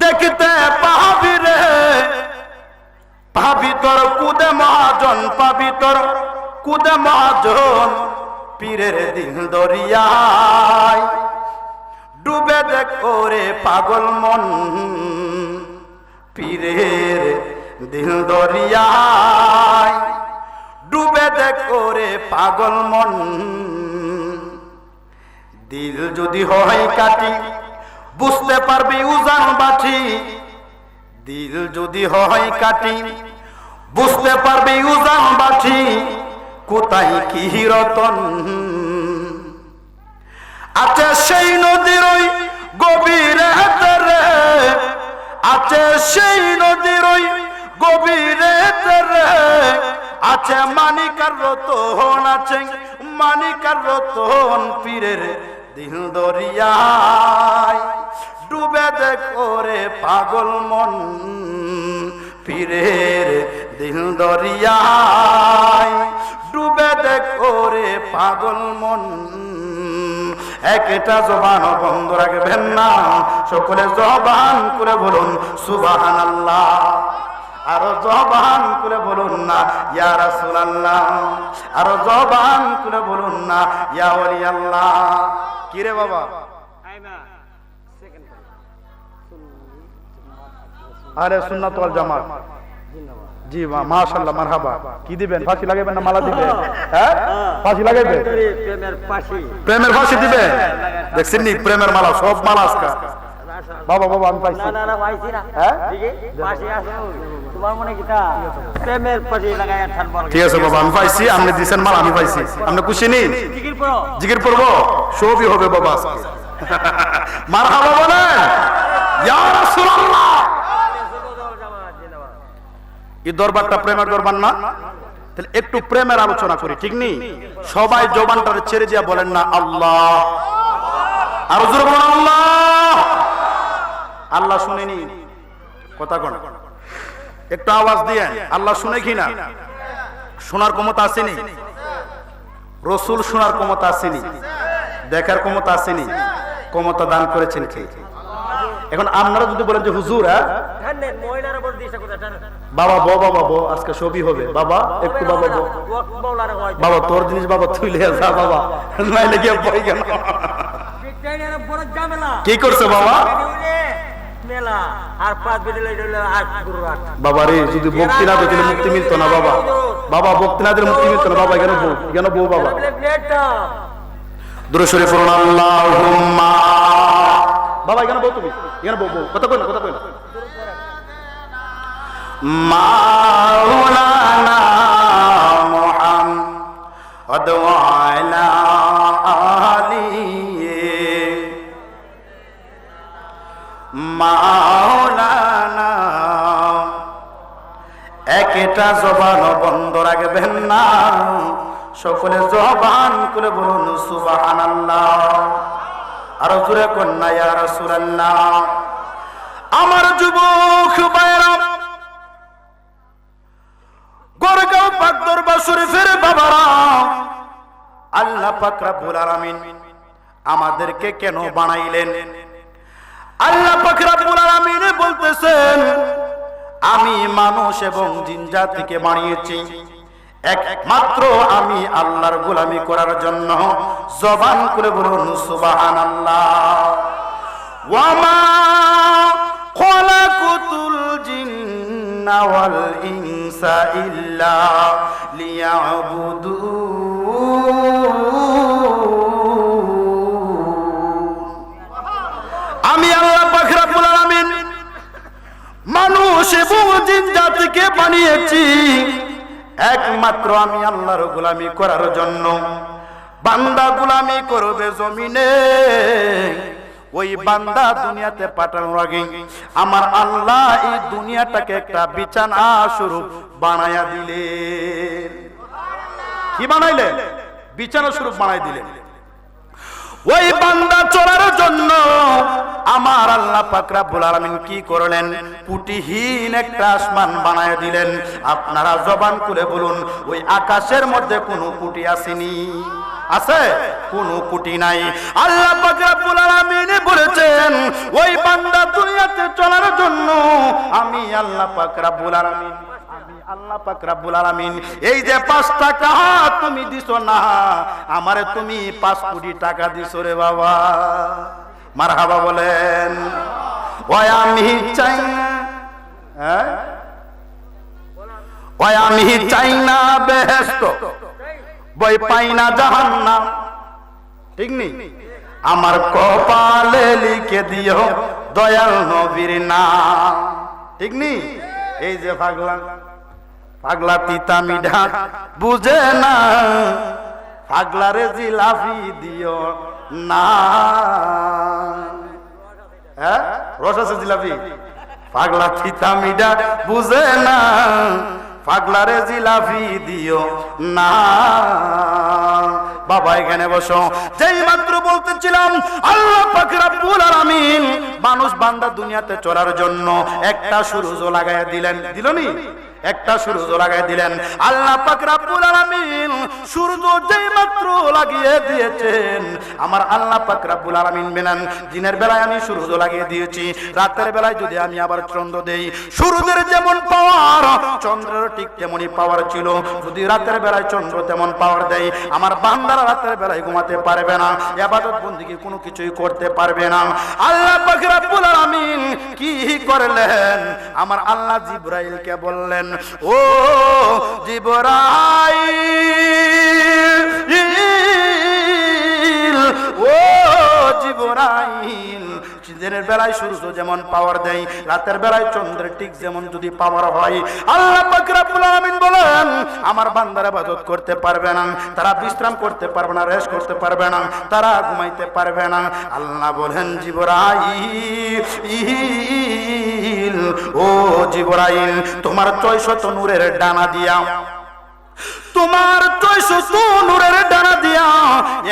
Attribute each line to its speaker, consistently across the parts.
Speaker 1: দেখতে পাবি রে। পাবি তোর কুদে মহাজন, পাবি তোর কুদে মহাজন, পীরের দিন দরিয়ায়। ডুবে দেখ ওরে পাগল মন, পীরের দিল দরিয়ায়। ডুবে দেখ ওরে পাগল মন, দিল যদি হয় কাটি বুঝতে পারবি উজান বাটি দিল যদি হয় কাটি, বুঝতে পারবি উজান বাটি কোথায় কি রতন? আছে সেই নদীর ওই গভীরে রে আছে সেই নদীর ওই গভীরে রে আছে মানিকার রতন, আছে মানিকার রতন পীরের দিল দরিয়ায়। ডুবে দেখ ওরে পাগল মন। পীরের দিল দরিয়ায় ডুবে দেখ ওরে পাগল মন। একটা জবান বন্ধ রাখবেন না, সকলে জবান করে বলুন সুবাহান আল্লাহ আরও জবান করে বলুন না, ইয়া রাসূলুল্লাহ। আরও জবান করে বলুন না, ইয়া ওলি আল্লাহ কি রে বাবা? আরে সুন্নাত ওয়াল জামাত। জি মাশাআল্লাহ মারহাবা। কি দিবেন? ফাঁসি লাগাবেন না মালা দিবেন? হ্যাঁ? ফাঁসি লাগাবেন
Speaker 2: প্রেমের পাশে
Speaker 1: প্রেমের ফাঁসি দিবেন? দেখছেন নি? প্রেমের মালা সব মালা আজকা। বাবা বাবা আমি পাইছি।
Speaker 2: না না পাইছি না।
Speaker 1: হ্যাঁ?
Speaker 2: পাশে আছে তোমার মনে কি তা? প্রেমের বল
Speaker 1: ঠিক আছে বাবা আমি পাইছি আপনি দিছেন মাল আমি পাইছি। আপনি খুশি নি?
Speaker 2: জিকির পড়ো
Speaker 1: জিকির করব? সবই হবে বাবা আজকে। মারহাবা বলেন। ইয়া রাসূলুল্লাহ। এই দরবারটা প্রেমের দরবার না? তাহলে একটু প্রেমের আলোচনা করি, ঠিক নেই? সবাই জবানটারে ছেড়ে দিয়া বলেন না, আল্লাহ। আর বলেন, আল্লাহ। আল্লাহ শুনেনি। কথা কোন। একটু আওয়াজ দিয়ে আল্লাহ শুনে কি না? শোনার ক্ষমতা আসেনি? রসুল শোনার ক্ষমতা আসেনি? দেখার ক্ষমতা আসেনি? ক্ষমতা দান করেছেন কে? এখন আপনারা যদি বলেন যে, হুজুর বাবা বো বাবা বো আজকে সবই হবে। বাবা একটু বাবা বো বাবা তোর জিনিস বাবা তুই যা বাবা। নাইলে গিয়ে পড়ে গেল। কি করছে বাবা? বাবা রে যদি ভক্তি না দিলে মুক্তি মিলতো না বাবা। বাবা ভক্তি না দিলে মুক্তি মিলতো না। বাবা এখানে বউ এখানে বউ বাবা।
Speaker 2: প্লেটটা
Speaker 1: পড়ুন আল্লাহুম্মা। বাবা এখানে বউ তুমি। এখানে বউ বউ। কথা কই না কথা কই না একটা জবান বন্ধ রাখবেন না। সকলে জবান করে বলুন সুবাহান আরও জুড়ে কন্যা, ইয়া আমার যুবক বাইরাম দরবার শরীফের বাবারা, আল্লাহ পাক আমাদেরকে কেন বানাইলেন? আল্লাহ বলতেছেন, আমি মানুষ এবং জিন জাতিকে বানিয়েছি। একমাত্র আমি আল্লাহর গোলামি করার জন্য জবান করে বলুন, সুবহানাল্লাহ। ওয়ামা খলাকুতুল জিন্না ইল্লা লিয়াবুদুন আমি আল্লাহ পাক রব্বুল আলামিন মানুষ এবং জিন জাতিকে বানিয়েছি। একমাত্র আমি আল্লাহর গোলামি করার জন্য। বান্দা গোলামি করবে জমিনে। ওই বান্দা দুনিয়াতে পাঠানোর আগে আমার আল্লাহ এই দুনিয়াটাকে একটা বিছানা স্বরূপ বানায়া দিলেন। কি বানাইলেন? বিছানা স্বরূপ বানাই দিলেন। ওই বান্দা চলার জন্য আমার আল্লাহ পাক রব্বুল কি করলেন? পুটিহীন একটা আসমান বানায় দিলেন। আপনারা জবান খুলে বলুন, ওই আকাশের মধ্যে কোনো পুটি আসেনি? আছে? কোনো কুটি নাই। আল্লাহ রব্বুল বলেছেন, ওই বান্দা দুনিয়াতে চলার আল্লাহ পাক রাব্বুল আলামিন আমি আল্লাহ পাক রাব্বুল আলামিন, এই যে পাঁচ টাকা তুমি দিছো না, আমারে তুমি পাঁচ কোটি টাকা দিছো রে বাবা। মারহাবা বলেন। ওই আমি চাই হ্যাঁ? ওই আমি চাই না বেহেস্ত বই পাই না জাহান্নাম। ঠিক নেই আমার কপালে লিখে দিও দয়াল নবীর নাম। ঠিক নেই এই যে পাগলা পাগলা তিতা মিঠা বুঝে না। পাগলারে জিলাফি দিও না। হ্যাঁ? রস আছে জিলাপি? পাগলা তিতা মিঠা বুঝে না। পাগলারে জিলাপি দিও না। বাবা, এখানে বসো। যেই মাত্র বলতেছিলাম, আল্লাহ পাক রাব্বুল আলামিন মানুষ বান্দা দুনিয়াতে চলার জন্য একটা সুরজ লাগাইয়া দিলেন। দিলনি একটা সূর্য লাগাই দিলেন। আল্লাহ সূর্য যেই মাত্র লাগিয়ে দিয়েছেন, আমার আল্লাহ পাক রাব্বুল আলামিন বেনান দিনের বেলায় আমি সূর্য লাগিয়ে দিয়েছি, রাতের বেলায় যদি আমি আবার চন্দ্র দেই। সূর্যের যেমন পাওয়ার, চন্দ্রের ঠিক তেমনই পাওয়ার ছিল। যদি রাতের বেলায় চন্দ্র তেমন পাওয়ার দেয়, আমার বান্দারা রাতের বেলায় ঘুমাতে পারবে না ইবাদত বন্দিকে কোনো কিছুই করতে পারবে না। আল্লাহ পাক রাব্বুল আলামিন কি করলেন? আমার আল্লাহ জিব্রাইলকে বললেন ও জিব্রাইল। দিনের বেলায় সূর্য যেমন পাওয়ার দেয়, রাতের বেলায় চন্দ্রের ঠিক যেমন যদি পাওয়ার হয়। আল্লাহ রব্বুল বলেন, আমার বান্দারা ইবাদত করতে পারবে না, তারা বিশ্রাম করতে পারবে না রেস্ট করতে পারবে না, তারা ঘুমাইতে পারবে না। আল্লাহ বলেন, জিবরাইল, ও জিবরাইল, তোমার চয়শত নূরের ডানা দিয়া তোমার চয়শত নূরের ডানা দিয়া।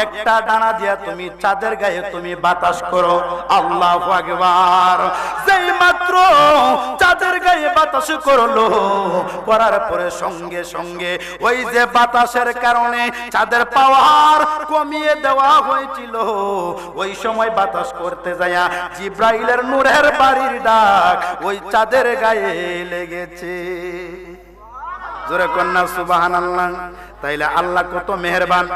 Speaker 1: একটা ডানা দিয়া তুমি চাঁদের গায়ে তুমি বাতাস করো। আল্লাহ আকবার। যেই মাত্র চাঁদের গায়ে বাতাস করল, করার পরে সঙ্গে সঙ্গে ওই যে বাতাসের কারণে চাঁদের পাওয়ার কমিয়ে দেওয়া হয়েছিল। ওই সময় বাতাস করতে যায়া জিব্রাইলের নূরের বাড়ির ডাক ওই চাঁদের গায়ে লেগেছে। জোরে কন্যা সুবাহান আল্লাহ তাইলে আল্লাহ কত মেহরবান।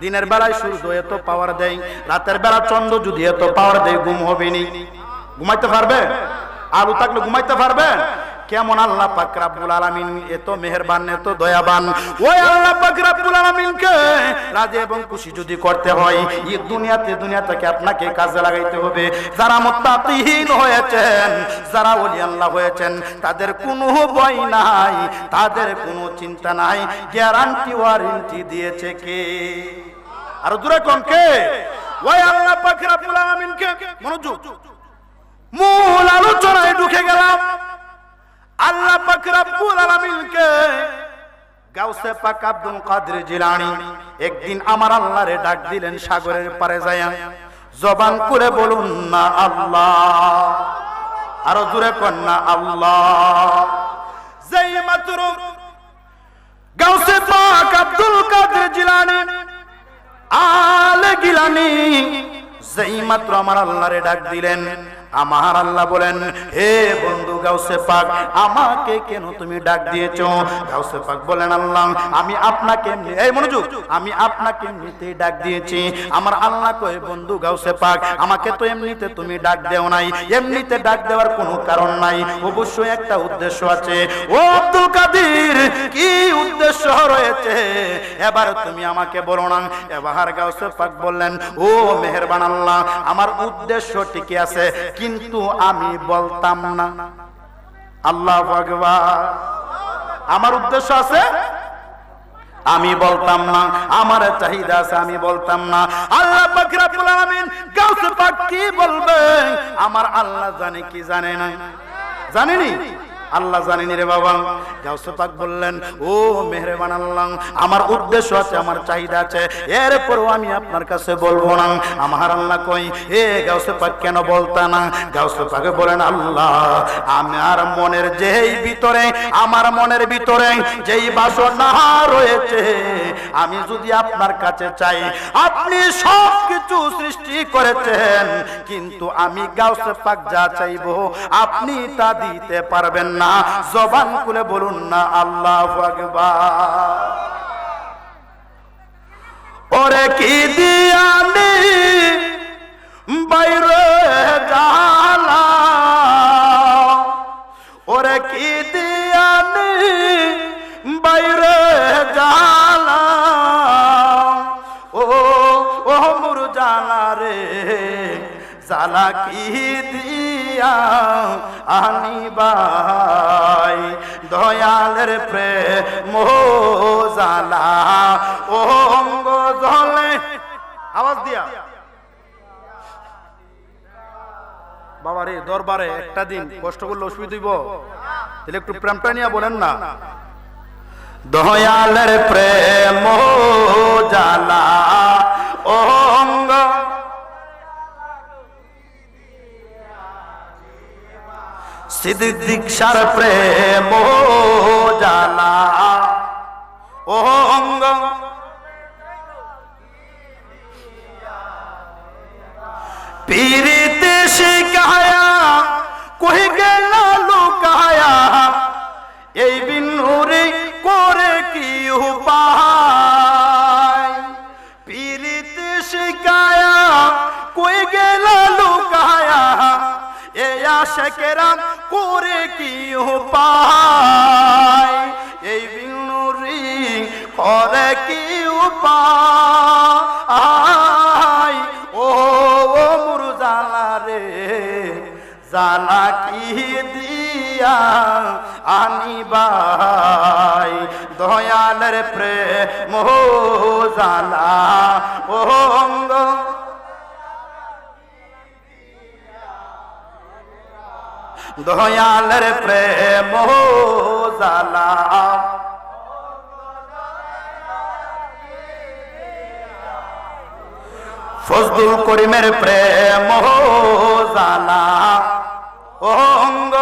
Speaker 1: দিনের বেলায় সূর্য এত পাওয়ার দেয়, রাতের বেলা চন্দ্র যদি এত পাওয়ার দেয়, ঘুম হবে নি ঘুমাইতে পারবে? আলু থাকলে ঘুমাইতে পারবেন কেমন আল্লাহ পাক রাব্বুল আলামিন এত মেহেরবান, এত দয়াবান। ওই আল্লাহ পাক রাব্বুল আলামিনকে রাজি এবং খুশি যদি করতে হয়, এই দুনিয়াতে দুনিয়া থেকে আপনাকে কাজে লাগাইতে হবে। যারা মুত্তাকিহীন হয়েছেন, যারা ওলি আল্লাহ হয়েছেন, তাদের কোনো ভয় নাই, তাদের কোনো চিন্তা নাই। গ্যারান্টি, ওয়ারেন্টি দিয়েছে কে? আর দূরে কোন কে? ওই আল্লাহ পাক রাব্বুল আলামিনকে মনোযোগ। মূল আলোচনায় ঢুকে গেলাম। আল্লাহ পাক রব্বুল আলামিনকে গাউসে পাক আব্দুল কাদের জিলানী একদিন আমার আল্লাহরে ডাক দিলেন, সাগরের পারে যায়া জবান করে বলুন, না আল্লাহ। আরও দূরে কন, না আল্লাহ। যেই মাত্র গাউসে পাক আব্দুল কাদের জিলানী, আলে গিলানি, যেই মাত্র আমার আল্লাহরে ডাক দিলেন আমার আল্লাহ বলেন, হে বন্ধু গাউসে পাক, আমাকে কেন তুমি ডাক দিয়েছ? গাউসে পাক বলেন, আল্লাহ, আমি আপনাকে এই মনোযোগ, আমি আপনাকে এমনিতেই ডাক দিয়েছি। আমার আল্লাহ কয়ে, বন্ধু গাউসে পাক, আমাকে তো এমনিতে তুমি ডাক দেও নাই। এমনিতে ডাক দেওয়ার কোনো কারণ নাই। অবশ্যই একটা উদ্দেশ্য আছে। ও আব্দুল কাদির, কি উদ্দেশ্য রয়েছে? এবার তুমি আমাকে বলো না। এবার গাউসে পাক বললেন, ও মেহেরবান আল্লাহ, আমার উদ্দেশ্য ঠিকই আছে? কিন্তু আমি বলতাম না। আল্লাহ ভগবান আমার উদ্দেশ্য আছে? আমি বলতাম না। আমার চাহিদা আছে, আমি বলতাম না। আল্লাহ কি বলবে? আমার আল্লাহ জানে কি জানে না জানেনি? আল্লাহ জানেনি রে বাবা। গাউসে পাক বললেন, ও মেহরবান আল্লাহ, আমার উদ্দেশ্য আছে, আমার চাহিদা আছে। এরপরও আমি আপনার কাছে বলব না। আমার আল্লাহ কই, এ গাউসে পাক কেন বলতা না? গাউসে পাকে বলেন, আল্লাহ আমার মনের যেই ভিতরে, আমার মনের ভিতরে যেই বাসনা রয়েছে আমি যদি আপনার কাছে চাই, আপনি সব কিছু সৃষ্টি করেছেন, কিন্তু আমি গাউসে পাক যা চাইব, আপনি তা দিতে পারবেন না। জবান খুলে বলুন না, আল্লাহ ওরে কি দিয়ানি বাইরে জালা জালা কি দিয়া আনিবাই দয়ালের প্রেম জালা, অঙ্গ জলে। আওয়াজ দিয়া। বাবা রে দরবারে একটা দিন কষ্ট করলে অসুবিধা হইব। তাহলে একটু প্রেমটা নিয়ে বলেন না। দয়ালের প্রেম সিদ্দিকসার প্রেম জানা ও অঙ্গ। পীরিতে শিকায়া কহি গেল এ আশেকেরা করে কি উপায়? এই বিনুরি করে কি উপায়? ও মুরু জালা রে, জালা কি দিয়া আনিবাই? দয়ালের প্রে প্রেম জালা, ও দয়ালের প্রেম জালা ফজলুল করিমের প্রেম জালা অঙ্গ।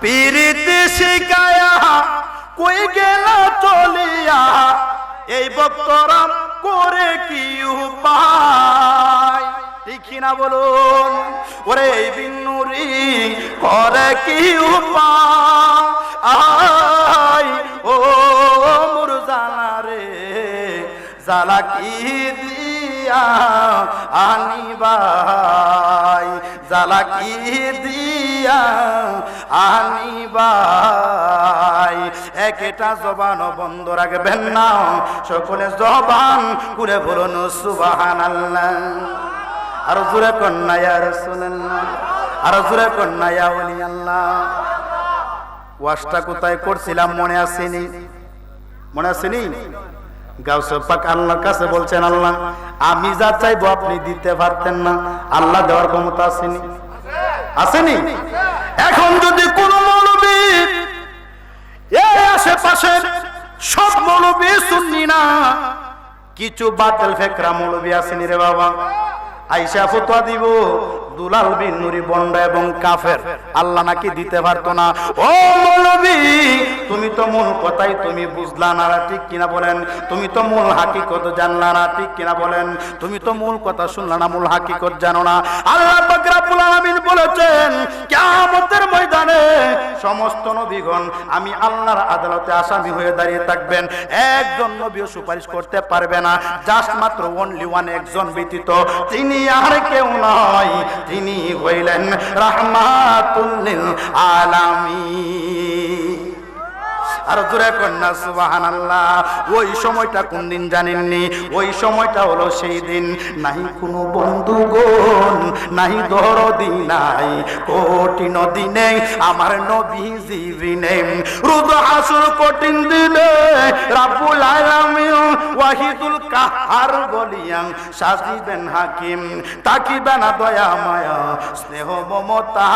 Speaker 1: পীরিতি শিকায়া কই গেল চলিয়া? এই বক্তরাম করে কি উপায়? দেখি না বলুন? ওরে বিন্নুরি, করে কি উপায়? ও মুরজানা রে জালা কি দিয়া আনিবাই জালা কি দিয়া আনিবাই? একটা জবান বন্ধ রাখবেন না, সকলে জবান করে বলুন সুবাহান আল্লাহ আর জোরে কন্যা রাসূলুল্লাহ, আর জোরে কন্যা আল্লাহ ওয়াজটা কোথায় করছিলাম মনে আসেনি? মনে আসেনি? বলছেন, আল্লাহ, আমি আপনি দিতে পারতেন না। আল্লাহ দেওয়ার ক্ষমতা আসেনি। আসেনি? এখন যদি সব মৌলবী না, কিছু বাতিল ফেকরা মৌলবী আসেনি রে বাবা। আইসা ফতোয়া দিব দুলাল বিন নুরি বন্ডা এবং কাফের। আল্লাহ নাকি দিতে পারতো না। ও মৌলবী, তুমি তো মূল কথাই তুমি বুঝলা না ঠিক কিনা বলেন? তুমি তো মূল হাকিকত জানলা না, ঠিক কিনা বলেন? তুমি তো মূল কথা শুনলা না, মূল হাকিকত জানো না। আল্লাহ পাক আলামিন বলেছেন, কিয়ামতের ময়দানে সমস্ত নবীগণ, আমি আল্লাহর আদালতে আসামি হয়ে দাঁড়িয়ে থাকবেন। একজন নবীও সুপারিশ করতে পারবে না। জাস্ট মাত্র অনলি ওয়ান একজন ব্যতীত, তিনি আর কেউ নয়। তিনি হইলেন রাহমাতুল্লিল আলামিন আর জোরে কন্যা সুবাহান আল্লাহ ওই সময়টা কোন দিন জানেননি? ওই সময়টা হলো সেই দিন। নাই কোনো বন্ধুগণ, নাই দরদি নাই, কঠিন দিনে আমার নবী জীবিনে রুদ হাসুর কঠিন দিনে রাব্বুল আলামিন ওয়াহিদুল কাহার বলিয়াং সাজিবেন হাকিম। তাকিবে না দয়া মায়া, স্নেহ মমতা।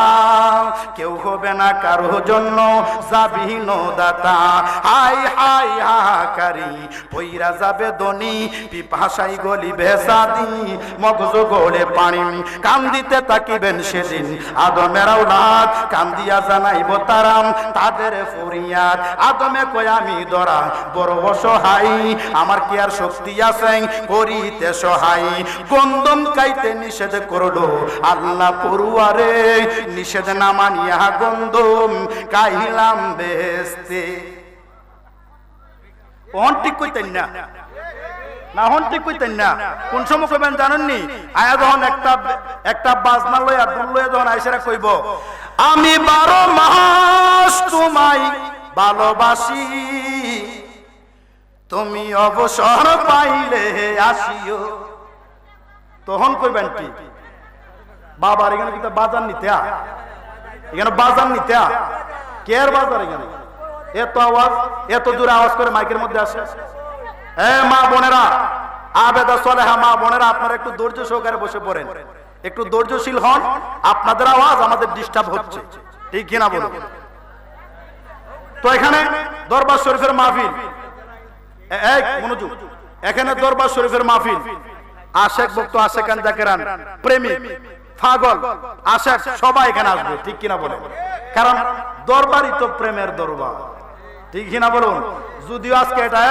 Speaker 1: কেউ হবে না কারও জন্য যাবিহীন দাতা। হাই হাই হাহাকারি পইরা যাবে দনি পিপাসাই গলি ভেসাদি মগজ গোলে পানি কান্দিতে তাকিবেন সেদিন। আদমের আওলাদ কান্দিয়া জানাইব তারাম। তাদের ফরিয়াদ। আদমে কই আমি দরা বড় অসহাই আমার কি আর শক্তি আছে? করিতে সহাই গন্দম কাইতে নিষেধ করল আল্লাহ পড়ুয়ারে। নিষেধ না মানিয়া গন্দম কাইলাম বেস্তে ওহন ঠিক কইতেন না না হন ঠিক কইতেন না কোন সময় কইবেন জানেননি? আয়া যখন একটা একটা বাজনা লইয়া দুল লইয়া যখন আইসারা কইব, আমি বারো মাস তোমায় ভালোবাসি, তুমি অবসর পাইলে আসিও। তখন কইবেন কি? বাবার এখানে কিন্তু বাজার নিতে। এখানে বাজার নিতে আ। কে আর বাজার এখানে? এত আওয়াজ, এত দূরে আওয়াজ করে মাইকের মধ্যে আসে। এ মা বোনেরা, আবেদা সলেহা মা বোনেরা, আপনারা একটু ধৈর্য সহকারে বসে পড়েন। একটু ধৈর্যশীল হন, আপনাদের আওয়াজ আমাদের ডিস্টার্ব হচ্ছে। ঠিক কিনা বলুন? তো এখানে দরবার শরীফের মাহফিল। এ- এই মনোযোগ এখানে দরবার শরীফের মাহফিল। আশেক ভক্ত আশেকান জাকেরান, প্রেমিক, পাগল, আশেক, সবাই এখানে আসবে, ঠিক কিনা বলেন? কারণ দরবারই তো প্রেমের দরবার। ঠিক কিনা বলুন? যদিও আজকে এটা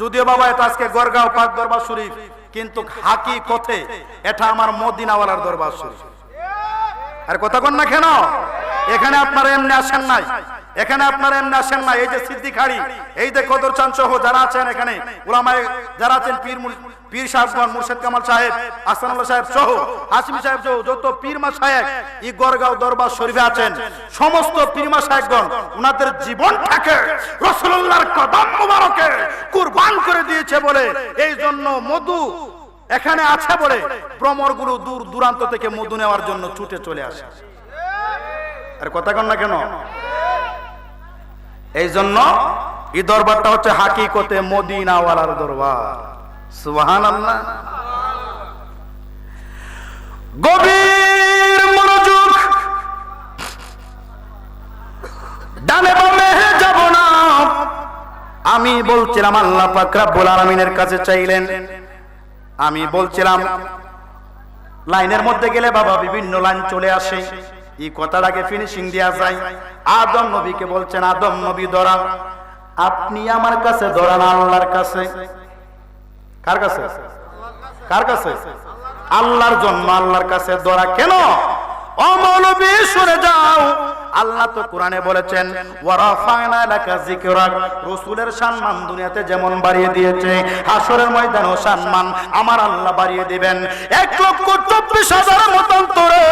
Speaker 1: যদিও বাবা এটা আজকে গরগাঁও পাক দরবার শরীফ, কিন্তু হাকি কথে এটা আমার মদিনাওয়ালার দরবার শরীফ। আর কথা কন না কেন? এখানে আপনারা এমনি আসেন নাই। এখানে আপনারা এমনি আসেন না, এই যে সিদ্দিখাড়ি এই যে কদর চান সহ যারা আছেন এখানে ওলামায় যারা আছেন, পীর পীর সাহেবগণ, মুর্শেদ কামাল সাহেব আসানুল্লাহ সাহেব সহ হাসিমি সাহেব সহ, যত পীরমা সাহেব ই গড়গাঁও দরবার শরীফে আছেন, সমস্ত পীরমা সাহেবগণ ওনাদের জীবনটাকে রসুল্লাহর কদম মুবারকে কুরবান করে দিয়েছে বলে, এই জন্য মধু এখানে আছে বলে, ভ্রমরগুলো দূর দূরান্ত থেকে মধু নেওয়ার জন্য ছুটে চলে আসে। আর কথা কন না কেন? এই জন্য এই দরবারটা হচ্ছে হাকিকতে মদিনাওয়ালার দরবার। সুবহান আল্লাহ গভীর মনোযোগ ডানে বামে যাব না। আমি বলছিলাম, আল্লাহ পাক রব্বুল আলামিনের কাছে চাইলেন। আমি বলছিলাম, লাইনের মধ্যে গেলে বাবা বিভিন্ন লাইন চলে আসে। এই কথাটাকে ফিনিশিং দেওয়া যায় আদম নবীকে বলছেন, আদম নবী দরান আপনি আমার কাছে দরান আল্লাহর কাছে। কার কাছে? কার কাছে? আল্লাহর জন্ম আল্লাহর কাছে দরা কেন? অমৌলবী সরে যাও। আল্লাহ তো কোরআনে বলেছেন রাসূলের সম্মান দুনিয়াতে যেমন বাড়িয়ে দিয়েছে, হাসরের ময়দানেও সম্মান আমার আল্লাহ বাড়িয়ে দিবেন। এক লক্ষ চব্বিশ হাজার মতান্তরে,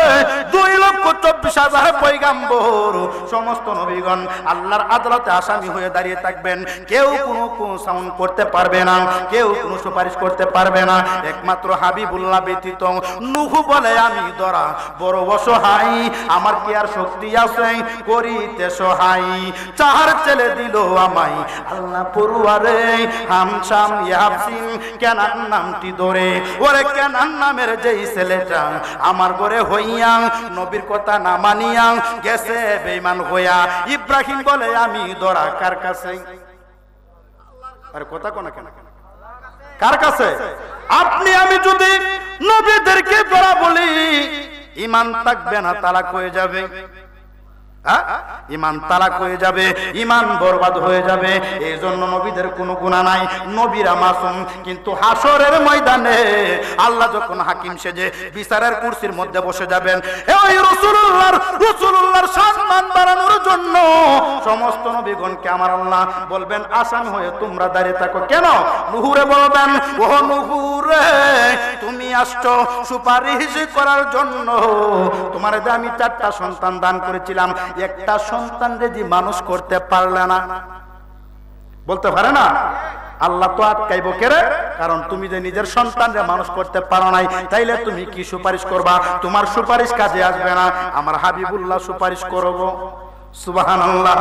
Speaker 1: দুই লক্ষ চব্বিশ হাজার পৈগাম্বর সমস্ত নবীগণ আল্লাহর আদালতে আসামি হয়ে দাঁড়িয়ে থাকবেন। কেউ কোনো কোনো সাউন্ড করতে পারবে না, কেউ কোনো সুপারিশ করতে পারবে না। একমাত্র হাবিবুল্লাহ ব্যতীত নুহু বলে আমি দরা বড় অসহায় আমার কি আর শক্তি আছে? করিতে সহায়। চাহার ছেলে দিল আমাই আল্লাহ পড়ুয়ারে হামসাম ইয়াবসিন কেনার নামটি ধরে। ওরে কেনার নামের যেই ছেলেটা আমার ঘরে হইয়া নবীর কথা না মানিয়া গেছে বেইমান হইয়া। ইব্রাহিম বলে, আমি দরা কার কাছে? আরে কথা কোনা কেন? কার কাছে? আপনি, আমি যদি নবীদেরকে দরা বলি ইমান থাকবে না তারা কয়ে যাবে? ইমান তালাক হয়ে যাবে ইমান বরবাদ হয়ে যাবে। এই জন্য নবীদের কোনো গুণা নাই। নবীরা মাসুম, কিন্তু হাসরের ময়দানে আল্লাহ যখন হাকিম সেজে বিচারের কুরসির মধ্যে বসে যাবেন রসুল্লাহর রসুল্লাহর সম্মান বাড়ানোর জন্য সমস্ত নবীগণকে আমার আল্লাহ বলবেন, আসামি হয়ে তোমরা দাঁড়িয়ে থাকো। কেন? নুহুরে বলবেন ও নুহুরে, তুমি আসছো সুপারিশ করার জন্য। তোমার আমি চারটা সন্তান দান করেছিলাম একটা সন্তান যদি মানুষ করতে পারলে না, বলতে পারে না? আল্লাহ তো আটকাইব কেরে? কারণ তুমি যে নিজের সন্তানরে মানুষ করতে পারো নাই, তাইলে তুমি কি সুপারিশ করবা? তোমার সুপারিশ কাজে আসবে না। আমার হাবিবুল্লাহ সুপারিশ করব। সুবহানাল্লাহ।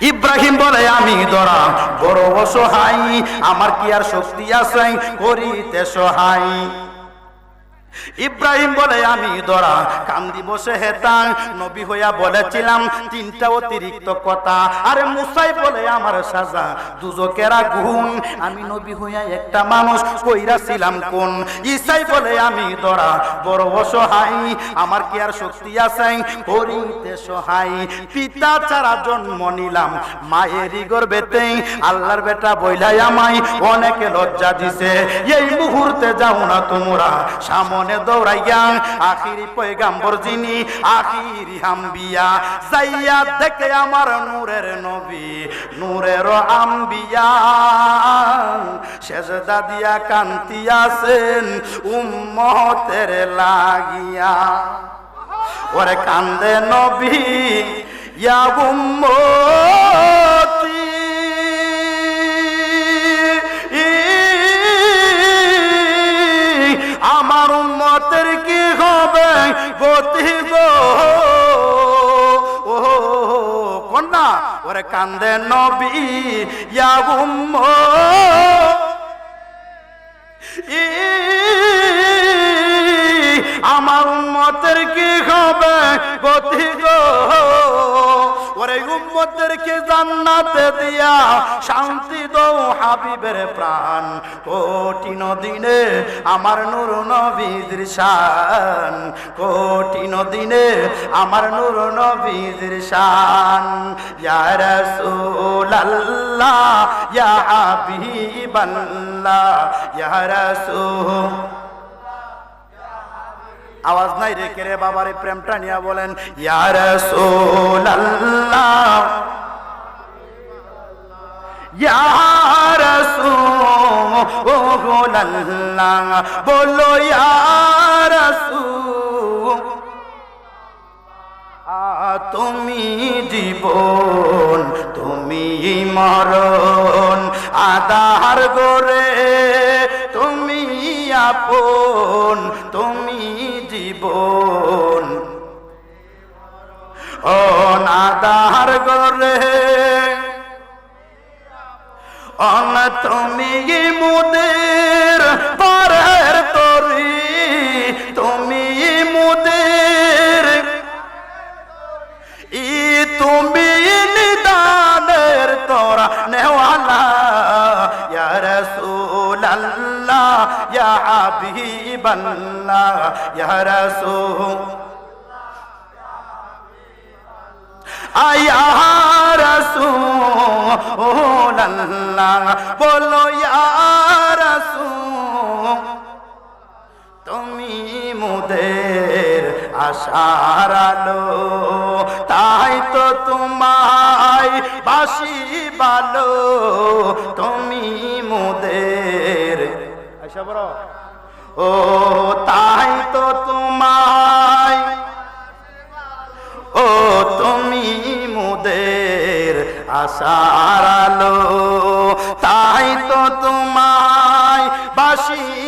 Speaker 1: ইব্রাহিম বলে, আমি দরা বড় অসহায়, আমার কি আর শক্তি আছে? করিতে সহায়। ইব্রাহিম বলে, আমি দরা কান্দি বসে হেতাং নবী হইয়া বলেছিলাম, তিনটা অতিরিক্ত কথা। আরে মুসাই বলে, আমার সাজা, দুজকেরা গুণ। আমি নবী হইয়া একটা মানুষ, কইরা ছিলাম, কোন? ইসাই বলে, আমি দরা বড় অসহায়, আমার কি আর শক্তি আছে? করিতে সহায়, পিতা ছাড়া জন্ম নিলাম, মায়েরই গর্বেতে আল্লাহর বেটা বইলাই আমায় অনেকে লজ্জা দিছে, এই মুহূর্তে যাও না তোমরা, সামনে দৌড়াইয়া, আখিরি পয়গাম্বর যিনি, আখিরি হাম্বিয়া, যাইয়া দেখে আমার নূরের নবী, নূরের আম্বিয়া। শেষদা দিয়া কান্তি আছেন উম্মতের লাগিয়া। ওরে কান্দে নবী, ইয়া উম্মতি। হবে গতি গো কন্যা ওরে কান্দে নবী ইয়া আমার উম্মতের কি হবে? গতি গো। ওরে উম্মতেরকে জান্নাতে দিয়া শান্তি দৌ হাবিবের প্রাণ? কঠিন দিনে আমার নূর নবীর শান। কঠিন দিনে আমার নূর নবীর শান। ইয়া রাসূলাল্লাহ, ইয়া হাবিবাল্লাহ, ইয়া রাসূল আওয়াজ নাই রেখে রে বাবারে প্রেমটা নিয়া বলেন ইয়ার সোল্লাহ ইয়ার সোল্লাহ বলো ইয়ার তুমি জীবন, তুমি মরণ আদার গোরে তুমি আপন, তুমি জীবন। ও নাদার গোরে অন তুমি মুদের পরের তরি, তুমি মুদের ই তুমি নিদানের তোরা নেওয়ালা। রাসূলাল্লাহ ইয়া হাবিবাল্লাহ, ইয়া রাসূল। আয়া রাসূলাল্লাহ, বলো ইয়া রাসূল, তুমি মুদের আশার আলো, তাই তো তোমায় বাসি বালো, তুমি বড়? ও তাই তো তোমায়। ও তুমি মুদের আশার আলো। তাই তো তোমায় বাসি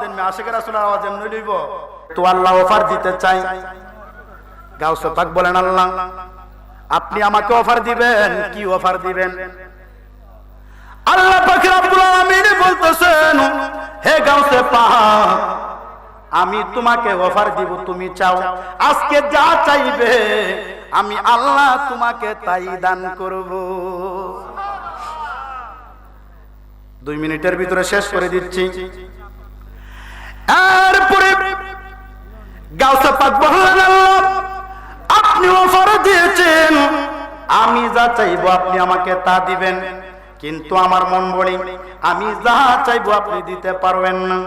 Speaker 1: দেন আওয়াজ এমনি লইব। তো আল্লাহ অফার দিতে চাই। গাউসে পাক বলেন, আল্লাহ, আপনি আমাকে অফার দিবেন। কি অফার দিবেন? আল্লাহ পাক রব্বুল আলামিন বলতেছেন, হে গাউসে পাক, আমি তোমাকে অফার দিব, তুমি চাও। আজকে যা চাইবে, আমি আল্লাহ তোমাকে তাই দান করব। দুই মিনিটের ভিতরে শেষ করে দিচ্ছি। এরপরে গাউসে দিয়েছেন। আমি যা চাইব আপনি আমাকে তা দিবেন। কিন্তু আমার মন বলি, আমি যা চাইব আপনি দিতে পারবেন না।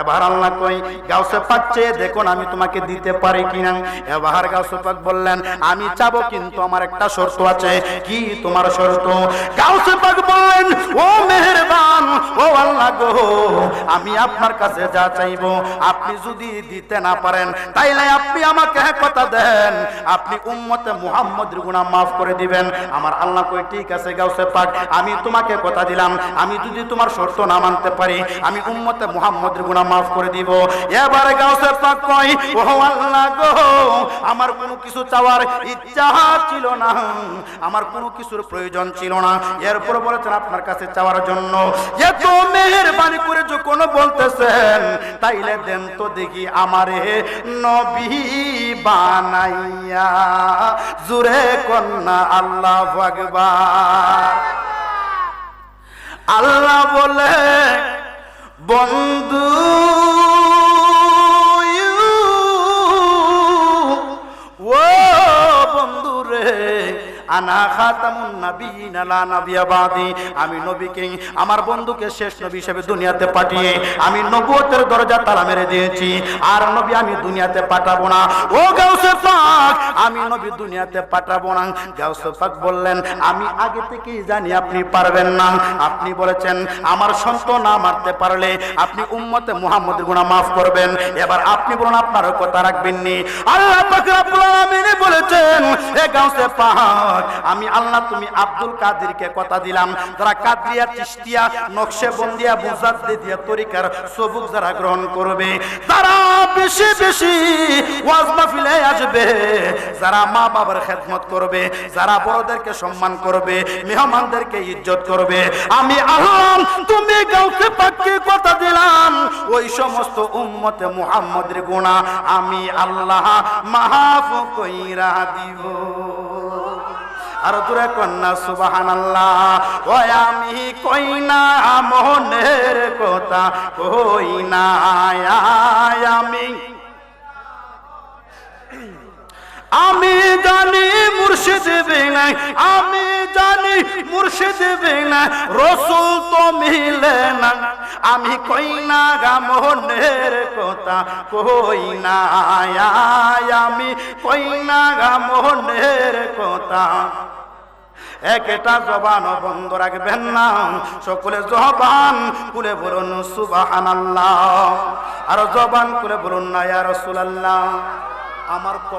Speaker 1: এবার আল্লাহ কই, গাউসে পাক চেয়ে দেখুন আমি তোমাকে দিতে পারি কিনা। এবার গাউসে পাক বললেন, আমি চাবো কিন্তু আমার একটা শর্ত আছে। কি তোমার শর্ত? গাউসে পাক বললেন, ও মেহেরবান, ও আল্লাহ গো, আমি আপনার কাছে যা আপনি যদি দিতে না পারেন, তাইলে আপনি আমাকে কথা দেন, আপনি উম্মতে মুহাম্মদের গুনাহ মাফ করে দিবেন। আমার আল্লাহ কই ঠিক আছে গাউসে পাক, আমি তোমাকে কথা দিলাম, আমি যদি তোমার শর্ত না মানতে পারি, আমি উম্মতে মুহাম্মদের গুনাহ মাফ করে দিব। এবারে গাউসে পাক কই ও আল্লাহ গো, আমার কোনো কিছু চাওয়ার ইচ্ছা ছিল না, আমার কোনো কিছুর প্রয়োজন ছিল না। এরপর বলেছেন আপনার কাছে চাওয়ার জন্য। এত মেহেরবানি করে যখন বলতেছেন, তাইলে দেন তো দেখি আমারে নবী বানাইয়া। জুরে কন্যা, আল্লাহ আকবার। আল্লাহ বলে, বন্ধু, ও আনা খাতামুন নাবিয়িন, লা নাবিয়া বাদি। আমি নবীকে, আমার বন্ধুকে শেষ নবী হিসেবে দুনিয়াতে পাঠিয়ে আমি নবুয়তের দরজা তালা মেরে দিয়েছি। আর নবী, আমি দুনিয়াতে পাঠাবো না। ও গাউসে পাক, আমি নবী দুনিয়াতে পাঠাবো না। গাউসে পাক বললেন, আমি আগে থেকেই জানি আপনি পারবেন না। আপনি বলেছেন, আমার সন্তান না মারতে পারলে আপনি উম্মতে মুহাম্মদের গুনাহ মাফ করবেন। এবার আপনি বলুন আপনার কথা রাখবেন নি। আল্লাহ পাক আলামিন বলেছেন এ গাউসে পাক আমি আল্লাহ, তুমি আব্দুল কাদেরকে কথা দিলাম। যারা কাদরিয়া চিশতিয়া নকশে বন্দিয়া বুজাত দিয়া তরিকার সবুক যারা গ্রহণ করবে, তারা বেশি বেশি ওয়াজ মাহফিলে আসবে। যারা মা বাবার খেদমত করবে, যারা বড়দেরকে সম্মান করবে, মেহমানদেরকে ইজ্জত করবে। আমি আল্লাহ তুমি কাউকে পাককে কথা দিলাম। ওই সমস্ত উম্মতে মুহাম্মদের গুণা আমি আল্লাহ মাফ কইরা দিব। আর দূরে কন্যা সুবাহান আল্লাহ ও আমি কই না মনের কথা কই না আমি আমি জানি মুর্শিদ নাই আমি জানি মুর্শিদ নাই রসুল তো মিলে না। আমি কই না গা মনের কথা, কই না আমি কই না গা মনের কথা। একটা জবান বন্ধ রাখবেন না, সকলে জবান খুলে বলুন সুবাহান আর জবান কুলে বলুন না, ইয়া রাসূলুল্লাহ। আমার কথা